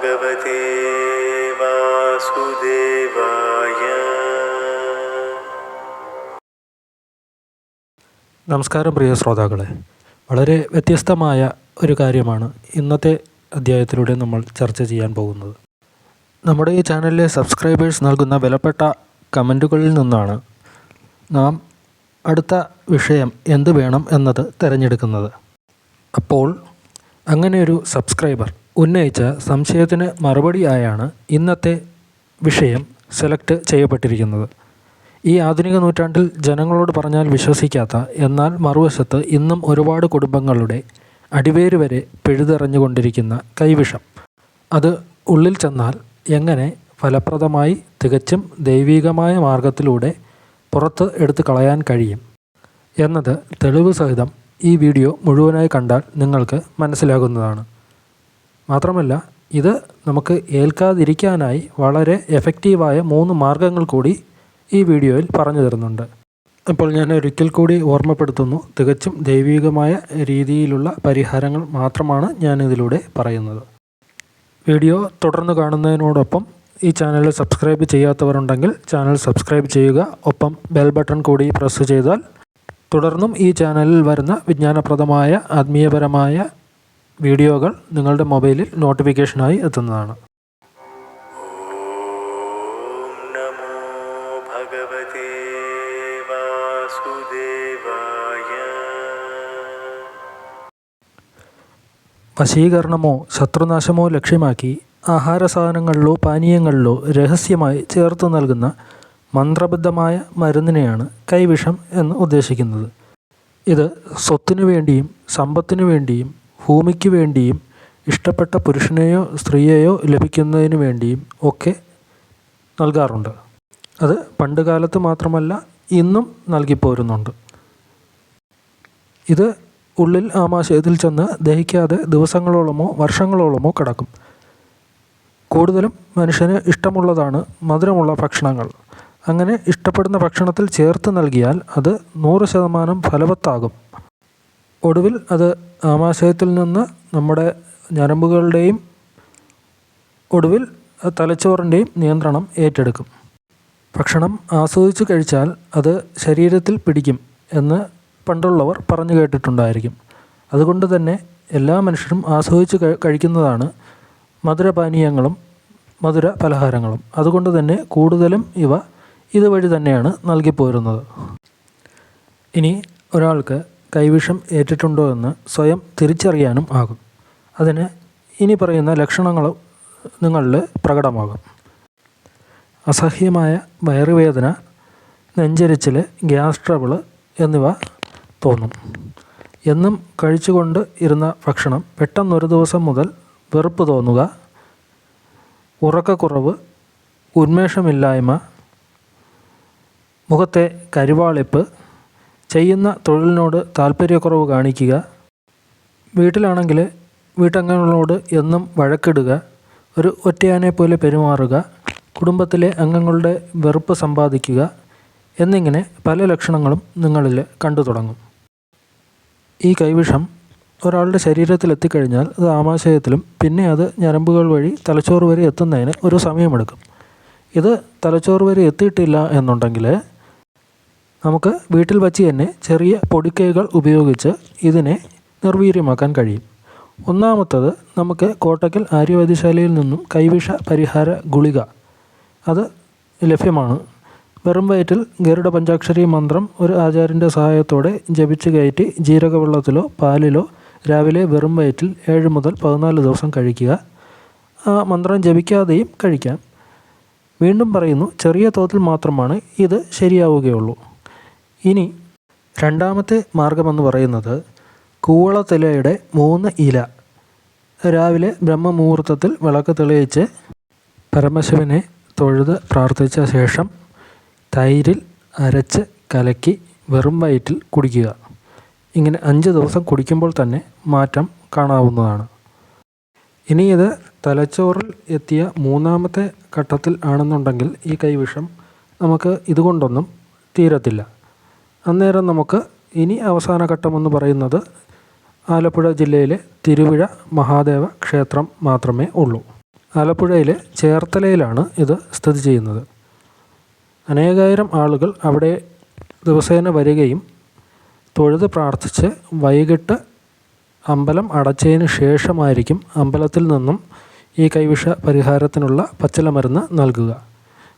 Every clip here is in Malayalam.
ഭഗവതേ വാസുദേവായ നമസ്കാരം പ്രിയ ശ്രോതാക്കളെ. വളരെ വ്യത്യസ്തമായ ഒരു കാര്യമാണ് ഇന്നത്തെ അധ്യായത്തിലൂടെ നമ്മൾ ചർച്ച ചെയ്യാൻ പോകുന്നത്. നമ്മുടെ ഈ ചാനലിലെ സബ്സ്ക്രൈബേഴ്സ് നൽകുന്ന വിലപ്പെട്ട കമന്റുകളിൽ നിന്നാണ് നാം അടുത്ത വിഷയം എന്ത് വേണം എന്നത് തിരഞ്ഞെടുക്കുന്നത്. അപ്പോൾ അങ്ങനെ ഒരു സബ്സ്ക്രൈബർ ഉന്നയിച്ച സംശയത്തിന് മറുപടിയായാണ് ഇന്നത്തെ വിഷയം സെലക്ട് ചെയ്യപ്പെട്ടിരിക്കുന്നത്. ഈ ആധുനിക നൂറ്റാണ്ടിൽ ജനങ്ങളോട് പറഞ്ഞാൽ വിശ്വസിക്കാത്ത എന്നാൽ മറുവശത്ത് ഇന്നും ഒരുപാട് കുടുംബങ്ങളുടെ അടിവേര് വരെ പിഴുതെറിഞ്ഞുകൊണ്ടിരിക്കുന്ന കൈവിഷം. അത് ഉള്ളിൽ ചെന്നാൽ എങ്ങനെ ഫലപ്രദമായി തികച്ചും ദൈവീകമായ മാർഗത്തിലൂടെ പുറത്ത് എടുത്തു കളയാൻ കഴിയും എന്നത് തെളിവ് സഹിതം ഈ വീഡിയോ മുഴുവനായി കണ്ടാൽ നിങ്ങൾക്ക് മനസ്സിലാകുന്നതാണ്. മാത്രമല്ല ഇത് നമുക്ക് ഏൽക്കാതിരിക്കാനായി വളരെ എഫക്റ്റീവായ മൂന്ന് മാർഗങ്ങൾ കൂടി ഈ വീഡിയോയിൽ പറഞ്ഞു തരുന്നുണ്ട്. അപ്പോൾ ഞാൻ ഒരിക്കൽ കൂടി ഓർമ്മപ്പെടുത്തുന്നു തികച്ചും ദൈവികമായ രീതിയിലുള്ള പരിഹാരങ്ങൾ മാത്രമാണ് ഞാൻ ഇതിലൂടെ പറയുന്നത്. വീഡിയോ തുടർന്ന് കാണുന്നതിനോടൊപ്പം ഈ ചാനൽ സബ്സ്ക്രൈബ് ചെയ്യാത്തവരുണ്ടെങ്കിൽ ചാനൽ സബ്സ്ക്രൈബ് ചെയ്യുക ഒപ്പം ബെൽ ബട്ടൺ കൂടി പ്രസ് ചെയ്താൽ തുടർന്നും ഈ ചാനലിൽ വരുന്ന വിജ്ഞാനപ്രദമായ ആത്മീയപരമായ വീഡിയോകൾ നിങ്ങളുടെ മൊബൈലിൽ നോട്ടിഫിക്കേഷനായി എത്തുന്നതാണ്. വശീകരണമോ ശത്രുനാശമോ ലക്ഷ്യമാക്കി ആഹാര സാധനങ്ങളിലോ പാനീയങ്ങളിലോ രഹസ്യമായി ചേർത്ത് നൽകുന്ന മന്ത്രബദ്ധമായ മരുന്നിനെയാണ് കൈവിഷം എന്ന് ഉദ്ദേശിക്കുന്നത്. ഇത് സ്വത്തിനു വേണ്ടിയും സമ്പത്തിനു വേണ്ടിയും ഭൂമിക്ക് വേണ്ടിയും ഇഷ്ടപ്പെട്ട പുരുഷനെയോ സ്ത്രീയെയോ ലഭിക്കുന്നതിന് വേണ്ടിയും ഒക്കെ നൽകാറുണ്ട്. അത് പണ്ട് കാലത്ത് മാത്രമല്ല ഇന്നും നൽകിപ്പോരുന്നുണ്ട്. ഇത് ഉള്ളിൽ ആമാശയത്തിൽ ചെന്ന് ദഹിക്കാതെ ദിവസങ്ങളോളമോ വർഷങ്ങളോളമോ കിടക്കും. കൂടുതലും മനുഷ്യന് ഇഷ്ടമുള്ളതാണ് മധുരമുള്ള ഭക്ഷണങ്ങൾ. അങ്ങനെ ഇഷ്ടപ്പെടുന്ന ഭക്ഷണത്തിൽ ചേർത്ത് നൽകിയാൽ അത് നൂറ് ശതമാനം ഫലവത്താകും. ഒടുവിൽ അത് ആമാശയത്തിൽ നിന്ന് നമ്മുടെ ഞരമ്പുകളുടെയും ഒടുവിൽ തലച്ചോറിന്റെയും നിയന്ത്രണം ഏറ്റെടുക്കും. ഭക്ഷണം ആസ്വദിച്ച് കഴിച്ചാൽ അത് ശരീരത്തിൽ പിടിക്കും എന്ന് പണ്ടുള്ളവർ പറഞ്ഞു കേട്ടിട്ടുണ്ടായിരിക്കും. അതുകൊണ്ട് തന്നെ എല്ലാ മനുഷ്യരും ആസ്വദിച്ച് കഴിക്കുന്നതാണ് മധുരപാനീയങ്ങളും മധുര പലഹാരങ്ങളും അതുകൊണ്ട് തന്നെ കൂടുതലും ഇവ ഇതുവഴി തന്നെയാണ് നൽകിപ്പോരുന്നത്. ഇനി ഒരാൾക്ക് കൈവിഷം ഏറ്റിട്ടുണ്ടോ എന്ന് സ്വയം തിരിച്ചറിയാനും ആകും. അതിന് ഇനി പറയുന്ന ലക്ഷണങ്ങൾ നിങ്ങളിൽ പ്രകടമാകും. അസഹ്യമായ വയറുവേദന നെഞ്ചരിച്ചിൽ ഗ്യാസ് ട്രബിൾ എന്നിവ തോന്നും. എന്നും കഴിച്ചുകൊണ്ട് ഇരുന്ന ഭക്ഷണം പെട്ടെന്നൊരു ദിവസം മുതൽ വെറുപ്പ് തോന്നുക ഉറക്കക്കുറവ് ഉന്മേഷമില്ലായ്മ മുഖത്തെ കരിവാളിപ്പ് ചെയ്യുന്ന തൊഴിലിനോട് താല്പര്യക്കുറവ് കാണിക്കുക. വീട്ടിലാണെങ്കിൽ വീട്ടംഗങ്ങളോട് എന്നും വഴക്കിടുക. ഒരു ഒറ്റയാനെ പോലെ പെരുമാറുക. കുടുംബത്തിലെ അംഗങ്ങളുടെ വെറുപ്പ് സമ്പാദിക്കുക. എന്നിങ്ങനെ പല ലക്ഷണങ്ങളും നിങ്ങളിൽ കണ്ടു തുടങ്ങും. ഈ കൈവിഷം ഒരാളുടെ ശരീരത്തിൽ എത്തിക്കഴിഞ്ഞാൽ അത് ആമാശയത്തിലും പിന്നെ അത് ഞരമ്പുകൾ വഴി തലച്ചോറ് വരെ എത്തുന്നതിന് ഒരു സമയമെടുക്കും. ഇത് തലച്ചോറ് വരെ എത്തിയിട്ടില്ല എന്നുണ്ടെങ്കിൽ നമുക്ക് വീട്ടിൽ വച്ച് തന്നെ ചെറിയ പൊടിക്കൈകൾ ഉപയോഗിച്ച് ഇതിനെ നിർവീര്യമാക്കാൻ കഴിയും. ഒന്നാമത്തത് നമുക്ക് കോട്ടക്കൽ ആര്യവൈദ്യശാലയിൽ നിന്നും കൈവിഷ പരിഹാര ഗുളിക. അത് ലഭ്യമാണ്. വെറും വയറ്റിൽ ഗരുഡ പഞ്ചാക്ഷരി മന്ത്രം ഒരു ആചാര്യന്റെ സഹായത്തോടെ ജപിച്ച് കയറ്റി ജീരകവെള്ളത്തിലോ പാലിലോ രാവിലെ വെറും വയറ്റിൽ ഏഴ് മുതൽ പതിനാല് ദിവസം കഴിക്കുക. ആ മന്ത്രം ജപിക്കാതെയും കഴിക്കാം. വീണ്ടും പറയുന്നു ചെറിയ തോതിൽ മാത്രമാണ് ഇത് ശരിയാവുകയുള്ളൂ. ഇനി രണ്ടാമത്തെ മാർഗമെന്ന് പറയുന്നത് കൂവളത്തിലയുടെ മൂന്ന് ഇല. രാവിലെ ബ്രഹ്മമുഹൂർത്തത്തിൽ വിളക്ക് തെളിയിച്ച് പരമശിവനെ തൊഴുത് പ്രാർത്ഥിച്ച ശേഷം തൈരിൽ അരച്ച് കലക്കി വെറും വയറ്റിൽ കുടിക്കുക. ഇങ്ങനെ അഞ്ച് ദിവസം കുടിക്കുമ്പോൾ തന്നെ മാറ്റം കാണാവുന്നതാണ്. ഇനി ഇത് തലച്ചോറിൽ എത്തിയ മൂന്നാമത്തെ ഘട്ടത്തിൽ ആണെന്നുണ്ടെങ്കിൽ ഈ കൈവിഷം നമുക്ക് ഇതുകൊണ്ടൊന്നും തീരത്തില്ല. അന്നേരം നമുക്ക് ഇനി അവസാന ഘട്ടമെന്ന് പറയുന്നത് ആലപ്പുഴ ജില്ലയിലെ തിരുവിഴ മഹാദേവ ക്ഷേത്രം മാത്രമേ ഉള്ളൂ. ആലപ്പുഴയിലെ ചേർത്തലയിലാണ് ഇത് സ്ഥിതി ചെയ്യുന്നത്. അനേകായിരം ആളുകൾ അവിടെ ദിവസേന വരികയും തൊഴുത് പ്രാർത്ഥിച്ച് വൈകിട്ട് അമ്പലം അടച്ചതിന് ശേഷമായിരിക്കും അമ്പലത്തിൽ നിന്നും ഈ കൈവിഷ പരിഹാരത്തിനുള്ള പച്ചിലമരുന്ന് നൽകുക.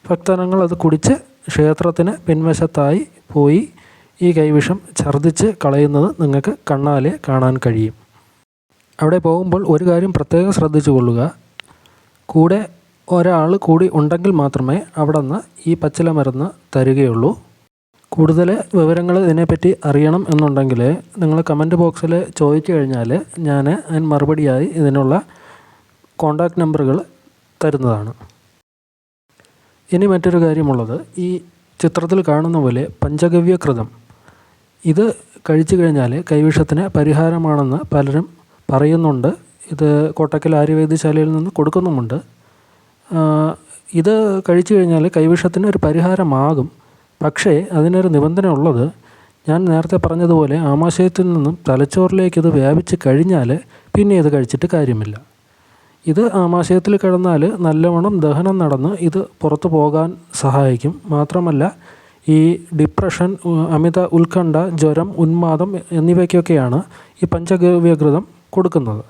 ഭക്തജനങ്ങൾ അത് കുടിച്ച് ക്ഷേത്രത്തിന് പിൻവശത്തായി പോയി ഈ കൈവിഷം ഛർദ്ദിച്ച് കളയുന്നത് നിങ്ങൾക്ക് കണ്ണാലെ കാണാൻ കഴിയും. അവിടെ പോകുമ്പോൾ ഒരു കാര്യം പ്രത്യേകം ശ്രദ്ധിച്ചു കൊള്ളുക. കൂടെ ഒരാൾ കൂടി ഉണ്ടെങ്കിൽ മാത്രമേ അവിടെ നിന്ന് ഈ പച്ചില മരുന്ന് തരികയുള്ളൂ. കൂടുതൽ വിവരങ്ങൾ ഇതിനെപ്പറ്റി അറിയണം എന്നുണ്ടെങ്കിൽ നിങ്ങൾ കമന്റ് ബോക്സിൽ ചോദിച്ചു കഴിഞ്ഞാൽ ഞാൻ അതിന് മറുപടിയായി ഇതിനുള്ള കോണ്ടാക്ട് നമ്പറുകൾ തരുന്നതാണ്. ഇനി മറ്റൊരു കാര്യമുള്ളത്. ഈ ചിത്രത്തിൽ കാണുന്ന പോലെ പഞ്ചഗവ്യകൃതം. ഇത് കഴിച്ചു കഴിഞ്ഞാൽ കൈവിഷത്തിന് പരിഹാരമാണെന്ന് പലരും പറയുന്നുണ്ട്. ഇത് കോട്ടക്കൽ ആര്യവൈദ്യശാലയിൽ നിന്ന് കൊടുക്കുന്നുമുണ്ട്. ഇത് കഴിച്ചു കഴിഞ്ഞാൽ കൈവിഷത്തിന് ഒരു പരിഹാരമാകും. പക്ഷേ അതിനൊരു നിബന്ധന ഉള്ളത് ഞാൻ നേരത്തെ പറഞ്ഞതുപോലെ ആമാശയത്തിൽ നിന്നും തലച്ചോറിലേക്ക് ഇത് വ്യാപിച്ച് കഴിഞ്ഞാൽ പിന്നെ ഇത് കഴിച്ചിട്ട് കാര്യമില്ല. ഇത് ആമാശയത്തിൽ കിടന്നാൽ നല്ലവണ്ണം ദഹനം നടന്ന് ഇത് പുറത്തു പോകാൻ സഹായിക്കും. മാത്രമല്ല ഈ ഡിപ്രഷൻ അമിത ഉത്കണ്ഠ ജ്വരം ഉന്മാദം എന്നിവയ്ക്കൊക്കെയാണ് ഈ പഞ്ചഗവ്യകൃതം കൊടുക്കുന്നത്.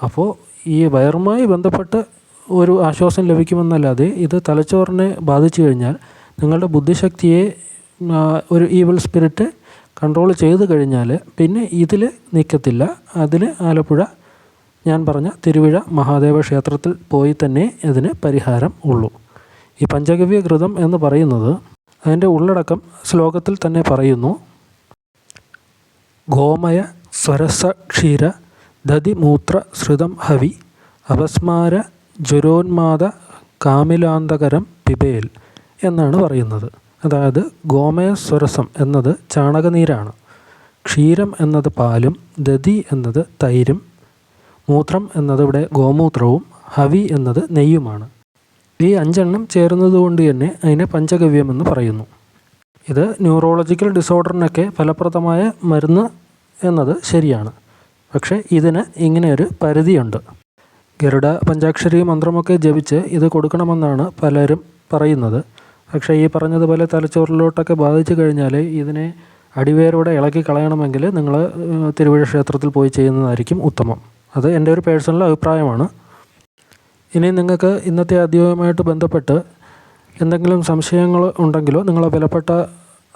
അപ്പോൾ ഈ വയറുമായി ബന്ധപ്പെട്ട് ഒരു ആശ്വാസം ലഭിക്കുമെന്നല്ലാതെ ഇത് തലച്ചോറിനെ ബാധിച്ചു കഴിഞ്ഞാൽ നിങ്ങളുടെ ബുദ്ധിശക്തിയെ ഒരു ഈവൽ സ്പിരിറ്റ് കൺട്രോൾ ചെയ്ത് കഴിഞ്ഞാൽ പിന്നെ ഇതിൽ നിൽക്കത്തില്ല അതിന് ആലപ്പുഴ ഞാൻ പറഞ്ഞ തിരുവിഴ മഹാദേവ ക്ഷേത്രത്തിൽ പോയി തന്നെ ഇതിന് പരിഹാരം ഉള്ളൂ. ഈ പഞ്ചഗവ്യ ഘൃതം എന്ന് പറയുന്നത് അതിന്റെ ഉള്ളടക്കം ശ്ലോകത്തിൽ തന്നെ പറയുന്നു. ഗോമയ സ്വരസ ക്ഷീര ദതിമൂത്ര ശ്രുതം ഹവി അപസ്മാര ജ്വരോന്മാദ കാമിലാന്തകരം പിബേൽ എന്നാണ് പറയുന്നത്. അതായത് ഗോമയ സ്വരസം എന്നത് ചാണകനീരാണ്. ക്ഷീരം എന്നത് പാലും ദതി എന്നത് തൈരും മൂത്രം എന്നത് ഇവിടെ ഗോമൂത്രവും ഹവി എന്നത് നെയ്യുമാണ്. ഈ അഞ്ചെണ്ണം ചേരുന്നത് കൊണ്ട് തന്നെ അതിനെ പഞ്ചഗവ്യമെന്ന് പറയുന്നു. ഇത് ന്യൂറോളജിക്കൽ ഡിസോർഡറിനൊക്കെ ഫലപ്രദമായ മരുന്ന് എന്നത് ശരിയാണ്. പക്ഷേ ഇതിന് ഇങ്ങനെ ഒരു പരിധിയുണ്ട്. ഗരുഡ പഞ്ചാക്ഷരി മന്ത്രമൊക്കെ ജപിച്ച് ഇത് കൊടുക്കണമെന്നാണ് പലരും പറയുന്നത്. പക്ഷേ ഈ പറഞ്ഞതുപോലെ തലച്ചോറിലോട്ടൊക്കെ ബാധിച്ചു കഴിഞ്ഞാൽ ഇതിനെ അടിവേരോടെ ഇളക്കി കളയണമെങ്കിൽ നിങ്ങൾ തിരുവഴ ക്ഷേത്രത്തിൽ പോയി ചെയ്യുന്നതായിരിക്കും ഉത്തമം. അത് എന്റെ ഒരു പേഴ്സണൽ അഭിപ്രായമാണ്. ഇനി നിങ്ങൾക്ക് ഇന്നത്തെ അധ്യായവുമായിട്ട് ബന്ധപ്പെട്ട് എന്തെങ്കിലും സംശയങ്ങൾ ഉണ്ടെങ്കിലോ നിങ്ങളെ വിലപ്പെട്ട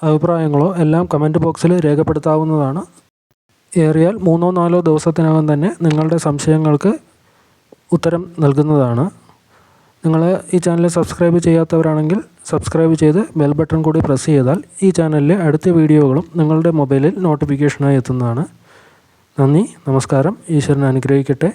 അഭിപ്രായങ്ങളോ എല്ലാം കമന്റ് ബോക്സിൽ രേഖപ്പെടുത്താവുന്നതാണ്. ഏറിയാൽ മൂന്നോ നാലോ ദിവസത്തിനകം തന്നെ നിങ്ങളുടെ സംശയങ്ങൾക്ക് ഉത്തരം നൽകുന്നതാണ്. നിങ്ങൾ ഈ ചാനൽ സബ്സ്ക്രൈബ് ചെയ്യാത്തവരാണെങ്കിൽ സബ്സ്ക്രൈബ് ചെയ്ത് ബെൽ ബട്ടൺ കൂടി പ്രസ് ചെയ്താൽ ഈ ചാനലിലെ അടുത്ത വീഡിയോകളും നിങ്ങളുടെ മൊബൈലിൽ നോട്ടിഫിക്കേഷനായി എത്തുന്നതാണ്. നന്ദി നമസ്കാരം. ഈശ്വരൻ അനുഗ്രഹിക്കട്ടെ.